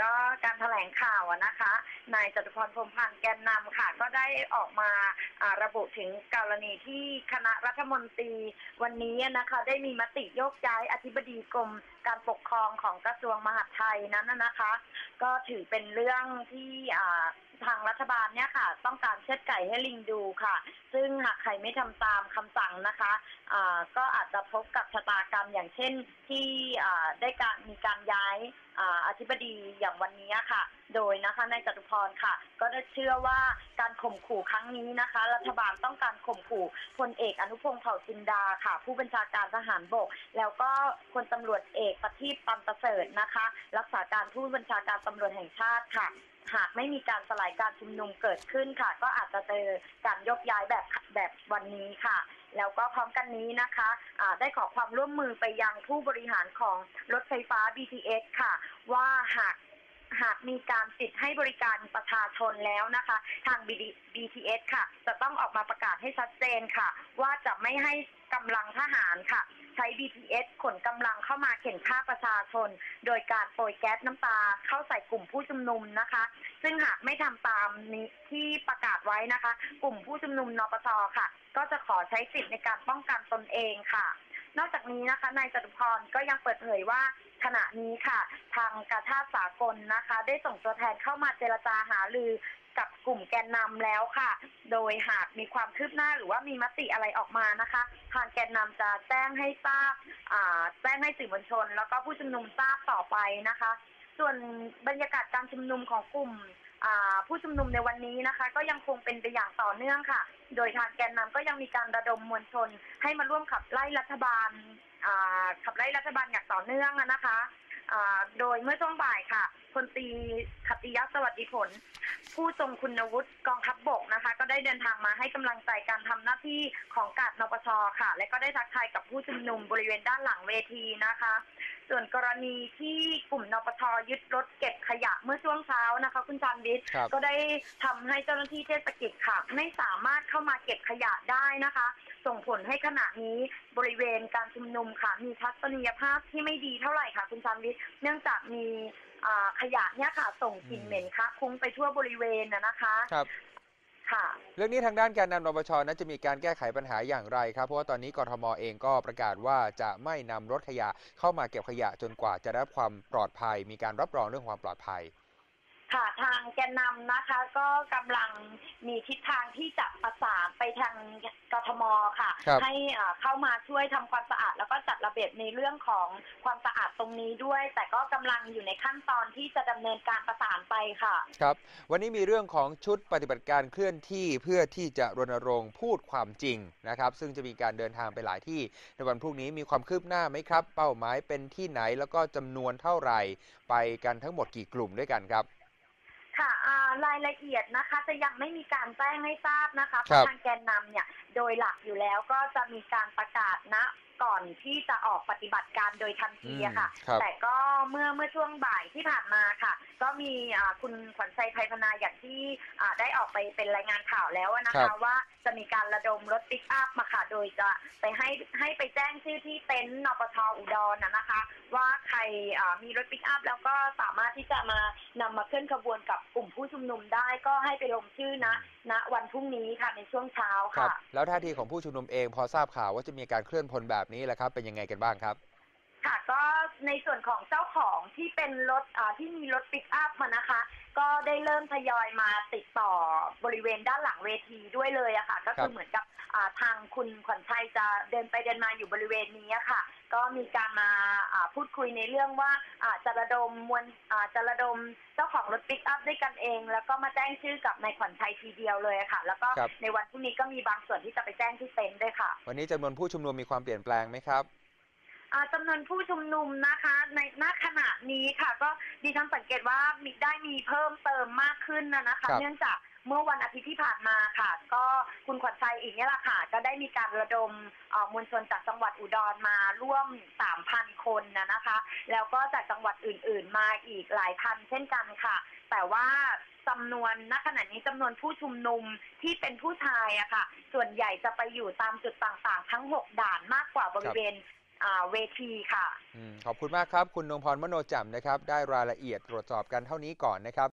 ก็การแถลงข่าวนะคะนายจตุพรพรมพันธ์แกนนำค่ะ ก็ได้ออกมาระบุถึงกรณีที่คณะรัฐมนตรีวันนี้นะคะ ได้มีมติโยกย้ายอธิบดีกรมการปกครองของกระทรวงมหาดไทยนั้นนะคะ ก็ถือเป็นเรื่องที่ทางรัฐบาลเนี่ยค่ะ ต้องการเช็ดไก่ให้ลิงดูค่ะ ซึ่งหากใครไม่ทำตามคำสั่งนะคะ ก็อาจจะพบกับชะตากรรมอย่างเช่นที่ได้การมีการย้ายอธิบดีอย่างวันนี้ค่ะ โดยนะคะนายจตุพรค่ะ ก็ได้เชื่อว่าการข่มขู่ครั้งนี้นะคะ รัฐบาลต้องการข่มขู่พลเอกอนุพงศ์เผ่าจินดาค่ะ ผู้บัญชาการทหารบก แล้วก็พลตำรวจเอกประทีปปันประเสริฐนะคะ รักษาการผู้บัญชาการตำรวจแห่งชาติค่ะหากไม่มีการสลายการชุมนุมเกิดขึ้นค่ะ ก็อาจจะเจอการยกย้ายแบบแบบวันนี้ค่ะ แล้วก็พร้อมกันนี้นะคะะได้ขอความร่วมมือไปยังผู้บริหารของรถไฟฟ้า BTS ค่ะ ว่าหาก หากมีการปิดให้บริการประชาชนแล้วนะคะ ทาง BTS ค่ะ จะต้องออกมาประกาศให้ชัดเจนค่ะ ว่าจะไม่ให้กำลังทหารค่ะ ใช้ BTS ขนกำลังเข้ามาเข็นฆ่าประชาชน โดยการโปรยแก๊สน้ำตาเข้าใส่กลุ่มผู้ชุมนุมนะคะ ซึ่งหากไม่ทำตามนี้ที่ประกาศไว้นะคะ กลุ่มผู้ชุมนุมนปชค่ะ ก็จะขอใช้สิทธิ์ในการป้องกันตนเองค่ะ นอกจากนี้นะคะนายจตุพรก็ยังเปิดเผยว่าขณะนี้ค่ะ ทางกาชาติสากลนะคะ ได้ส่งตัวแทนเข้ามาเจรจาหารือกับกลุ่มแกนนำแล้วค่ะ โดยหากมีความคืบหน้าหรือว่ามีมติอะไรออกมานะคะ ทางแกนนำจะแจ้งให้ทราบแจ้งให้สื่อมวลชน แล้วก็ผู้ชุมนุมทราบต่อไปนะคะ ส่วนบรรยากาศการชุมนุมของกลุ่มผู้ชุมนุมในวันนี้นะคะ ก็ยังคงเป็นไปอย่างต่อเนื่องค่ะ โดยทางแกนนำก็ยังมีการระดมมวลชน ให้มาร่วมขับไล่รัฐบาลขับไล่รัฐบาลอย่างต่อเนื่องนะคะโดยเมื่อช่วงบ่ายค่ะพลตรีขติยสวัสดิผล ผู้ทรงคุณวุฒิกองทัพบบกนะคะ ก็ได้เดินทางมาให้กำลังใจการทำหน้าที่ของกาดนปชค่ะ และก็ได้ทักทายกับผู้ชุมนุมบริเวณด้านหลังเวทีนะคะ ส่วนกรณีที่กลุ่มนปชยึดรถเก็บขยะเมื่อช่วงเช้านะคะ คุณจันวิทย์ก็ได้ทำให้เจ้าหน้าที่เทศกิจค่ะ ไม่สามารถเข้ามาเก็บขยะได้นะคะ ส่งผลให้ขณะนี้บริเวณการชุมนุมค่ะ มีทัศนียภาพที่ไม่ดีเท่าไหร่ค่ะ คุณจันวิทย์เนื่องจากมีขยะเนี่ยค่ะ ส่งกลิ่นเหม็นคะคุ้งไปทั่วบริเวณนะนะคะ ครับค่ะ เรื่องนี้ทางด้านการนำนปชนั้นจะมีการแก้ไขปัญหาอย่างไรครับ เพราะว่าตอนนี้กรทมเองก็ประกาศว่าจะไม่นำรถขยะเข้ามาเก็บขยะจนกว่าจะได้รับความปลอดภัย มีการรับรองเรื่องความปลอดภัย ค่ะทางแกนนำนะคะก็กำลังมีทิศทางที่จะประสานไปทาง กทมค่ะให้เข้ามาช่วยทำความสะอาด แล้วก็จัดระเบียบในเรื่องของความสะอาดตรงนี้ด้วย แต่ก็กำลังอยู่ในขั้นตอนที่จะดำเนินการประสานไปค่ะ ครับ วันนี้มีเรื่องของชุดปฏิบัติการเคลื่อนที่เพื่อที่จะรณรงค์พูดความจริงนะครับ ซึ่งจะมีการเดินทางไปหลายที่ในวันพรุ่งนี้มีความคืบหน้าไหมครับ เป้าหมายเป็นที่ไหนแล้วก็จำนวนเท่าไหร่ ไปกันทั้งหมดกี่กลุ่มด้วยกันครับ ค่ะรายละเอียดนะคะจะยังไม่มีการแจ้งให้ทราบนะคะเพราะทางแกนนำเนี่ยโดยหลักอยู่แล้วก็จะมีการประกาศณก่อนที่จะออกปฏิบัติการโดยทันทีค่ะ แต่ก็ เมื่อเมื่อช่วงบ่ายที่ผ่านมาค่ะ ก็มีคุณขวัญชัยไพพนาอย่างที่ได้ออกไปเป็นรายงานข่าวแล้วนะคะว่าจะมีการระดมรถปิกอัพมาค่ะ โดยจะไปให้ให้ไปแจ้งชื่อที่เต็นท์นปชอุดรนะคะ ว่าใครมีรถปิกอัพแล้วก็สามารถที่จะมานำมาเคลื่อนขบวนกับกลุ่มผู้ชุมนุมได้ก็ให้ไปลงชื่อนะณวันพรุ่งนี้ค่ะในช่วงเช้าค่ะ แล้วท่าทีของผู้ชุมนุมเองพอทราบข่าวว่าจะมีการเคลื่อนพลแบบนี้แหละครับเป็นยังไงกันบ้างครับ ค่ะก็ในส่วนของเจ้าของที่เป็นรถที่มีรถปิกอัพมานะคะ ก็ได้เริ่มทยอยมาติดต่อบริเวณด้านหลังเวทีด้วยเลยอะค่ะ ก็คือเหมือนกับทางคุณขวัญชัยจะเดินไปเดินมาอยู่บริเวณนี้ค่ะ ก็มีการมาพูดคุยในเรื่องว่าจะระดมมวลจะระดมเจ้าของรถปิกอัพด้วยกันเอง แล้วก็มาแจ้งชื่อกับนายขวัญชัยทีเดียวเลยค่ะ แล้วก็ในวันพรุ่งนี้ก็มีบางส่วนที่จะไปแจ้งที่เต็นท์ด้วยค่ะ วันนี้จำนวนผู้ชุมนุมมีความเปลี่ยนแปลงไหมครับ จำนวนผู้ชุมนุมนะคะ ในณขณะนี้ค่ะ ก็ดิฉันสังเกตว่ามีได้มีเพิ่มเติมมากขึ้นนะนะคะเนื่องจากเมื่อวันอาทิตย์ที่ผ่านมาค่ะ ก็คุณขวัญชัยอีกนี่แหละค่ะ ก็ได้มีการระดมมวลชนจากจังหวัดอุดรมาร่วม 3,000 คนนะนะคะ แล้วก็จากจังหวัดอื่น ๆ มาอีกหลายพันเช่นกันค่ะ แต่ว่าจำนวนณขณะนี้จำนวนผู้ชุมนุมที่เป็นผู้ชายอะค่ะ ส่วนใหญ่จะไปอยู่ตามจุดต่างๆ ทั้ง 6 ด่านมากกว่าบริเวณอ่า เวทีค่ะ อืมขอบคุณมากครับ คุณนงพรมโนจำนะครับ ได้รายละเอียดตรวจสอบกันเท่านี้ก่อนนะครับ